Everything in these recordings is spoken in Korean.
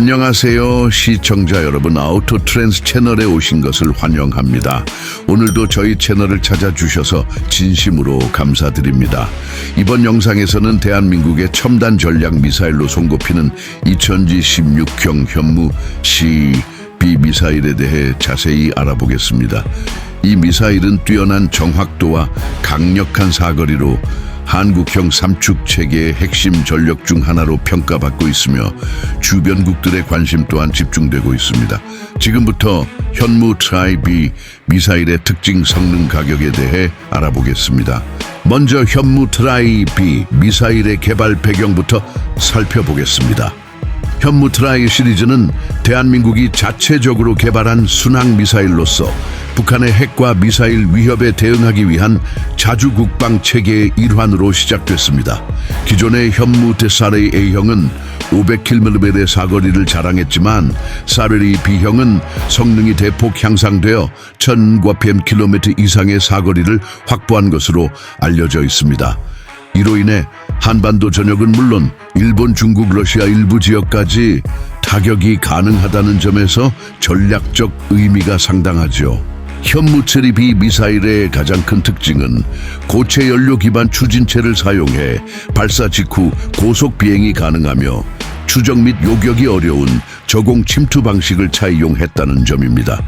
안녕하세요 시청자 여러분 아우토 트랜스 채널에 오신 것을 환영합니다. 오늘도 저희 채널을 찾아주셔서 진심으로 감사드립니다. 이번 영상에서는 대한민국의 첨단 전략 미사일로 손꼽히는 2000G 16형 현무 CB 미사일에 대해 자세히 알아보겠습니다. 이 미사일은 뛰어난 정확도와 강력한 사거리로 한국형 삼축 체계의 핵심 전력 중 하나로 평가받고 있으며 주변국들의 관심 또한 집중되고 있습니다. 지금부터 현무 트라이비 미사일의 특징 성능 가격에 대해 알아보겠습니다. 먼저 현무 트라이비 미사일의 개발 배경부터 살펴보겠습니다. 현무 트라이 시리즈는 대한민국이 자체적으로 개발한 순항 미사일로서 북한의 핵과 미사일 위협에 대응하기 위한 자주 국방 체계의 일환으로 시작됐습니다. 기존의 현무 데사레이 A형은 500km의 사거리를 자랑했지만 사르리 B형은 성능이 대폭 향상되어 1000km 이상의 사거리를 확보한 것으로 알려져 있습니다. 이로 인해 한반도 전역은 물론 일본, 중국, 러시아 일부 지역까지 타격이 가능하다는 점에서 전략적 의미가 상당하죠. 현무체리 B 미사일의 가장 큰 특징은 고체 연료 기반 추진체를 사용해 발사 직후 고속 비행이 가능하며 추적 및 요격이 어려운 저공 침투 방식을 차이용했다는 점입니다.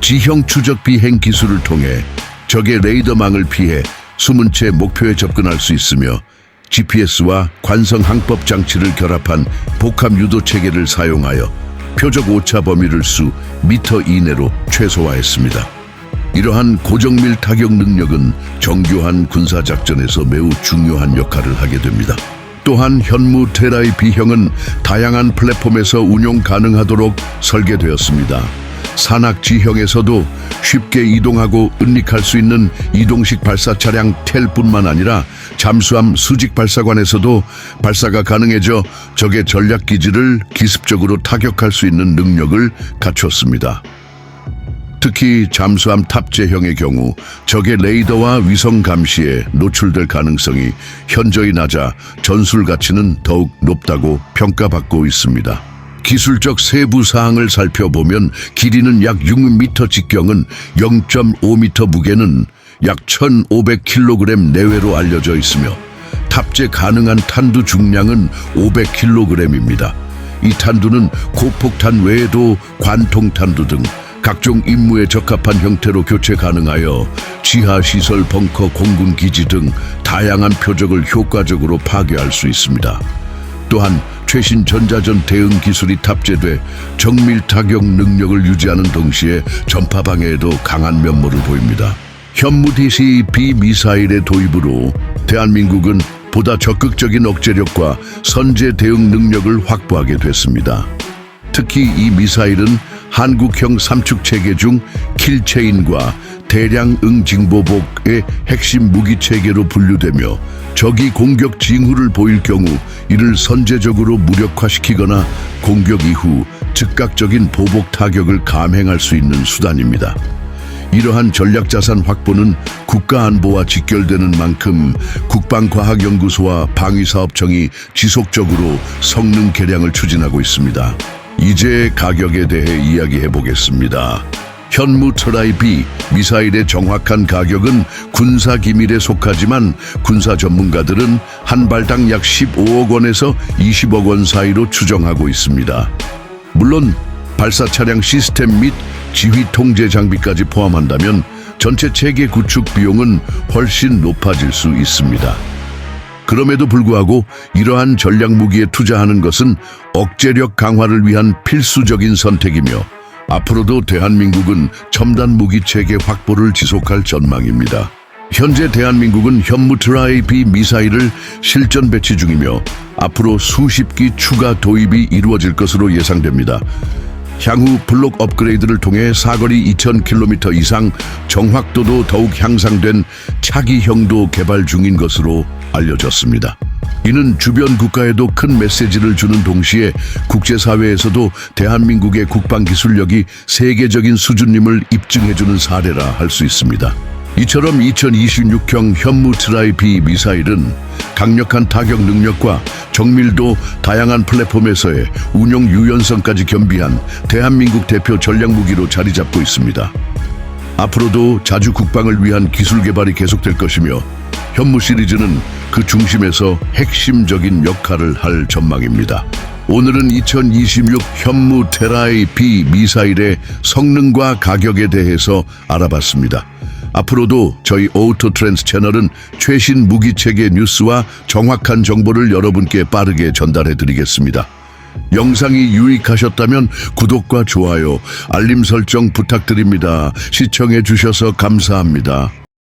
지형 추적 비행 기술을 통해 적의 레이더망을 피해 숨은 채 목표에 접근할 수 있으며 GPS와 관성 항법 장치를 결합한 복합 유도 체계를 사용하여 표적 오차 범위를 수 미터 이내로 최소화했습니다. 이러한 고정밀 타격 능력은 정교한 군사 작전에서 매우 중요한 역할을 하게 됩니다. 또한 현무 테라의 B형은 다양한 플랫폼에서 운용 가능하도록 설계되었습니다. 산악 지형에서도 쉽게 이동하고 은닉할 수 있는 이동식 발사 차량 텔뿐만 아니라 잠수함 수직 발사관에서도 발사가 가능해져 적의 전략 기지를 기습적으로 타격할 수 있는 능력을 갖췄습니다. 특히 잠수함 탑재형의 경우 적의 레이더와 위성 감시에 노출될 가능성이 현저히 낮아 전술 가치는 더욱 높다고 평가받고 있습니다. 기술적 세부 사항을 살펴보면 길이는 약 6m 직경은 0.5m 무게는 약 1,500kg 내외로 알려져 있으며 탑재 가능한 탄두 중량은 500kg입니다. 이 탄두는 고폭탄 외에도 관통탄두 등 각종 임무에 적합한 형태로 교체 가능하여 지하시설 벙커 공군 기지 등 다양한 표적을 효과적으로 파괴할 수 있습니다. 또한 최신 전자전 대응 기술이 탑재돼 정밀 타격 능력을 유지하는 동시에 전파 방해에도 강한 면모를 보입니다. 현무 DC-B 미사일의 도입으로 대한민국은 보다 적극적인 억제력과 선제 대응 능력을 확보하게 됐습니다. 특히 이 미사일은 한국형 삼축 체계 중 킬체인과 대량 응징보복의 핵심 무기 체계로 분류되며 적이 공격 징후를 보일 경우 이를 선제적으로 무력화시키거나 공격 이후 즉각적인 보복 타격을 감행할 수 있는 수단입니다. 이러한 전략자산 확보는 국가안보와 직결되는 만큼 국방과학연구소와 방위사업청이 지속적으로 성능 개량을 추진하고 있습니다. 이제 가격에 대해 이야기해 보겠습니다. 현무 트라이 B 미사일의 정확한 가격은 군사 기밀에 속하지만 군사 전문가들은 한 발당 약 15억 원에서 20억 원 사이로 추정하고 있습니다. 물론 발사 차량 시스템 및 지휘 통제 장비까지 포함한다면 전체 체계 구축 비용은 훨씬 높아질 수 있습니다. 그럼에도 불구하고 이러한 전략 무기에 투자하는 것은 억제력 강화를 위한 필수적인 선택이며 앞으로도 대한민국은 첨단 무기 체계 확보를 지속할 전망입니다. 현재 대한민국은 현무 트라이 B 미사일을 실전 배치 중이며 앞으로 수십 기 추가 도입이 이루어질 것으로 예상됩니다. 향후 블록 업그레이드를 통해 사거리 2,000km 이상 정확도도 더욱 향상된 차기형도 개발 중인 것으로 알려졌습니다. 이는 주변 국가에도 큰 메시지를 주는 동시에 국제사회에서도 대한민국의 국방 기술력이 세계적인 수준임을 입증해주는 사례라 할 수 있습니다. 이처럼 2026형 현무 트라이 B 미사일은 강력한 타격 능력과 정밀도 다양한 플랫폼에서의 운용 유연성까지 겸비한 대한민국 대표 전략 무기로 자리 잡고 있습니다. 앞으로도 자주 국방을 위한 기술 개발이 계속될 것이며 현무 시리즈는 그 중심에서 핵심적인 역할을 할 전망입니다. 오늘은 2026 현무 테라이 B 미사일의 성능과 가격에 대해서 알아봤습니다. 앞으로도 저희 오토 트렌스 채널은 최신 무기 체계 뉴스와 정확한 정보를 여러분께 빠르게 전달해 드리겠습니다. 영상이 유익하셨다면 구독과 좋아요, 알림 설정 부탁드립니다. 시청해 주셔서 감사합니다.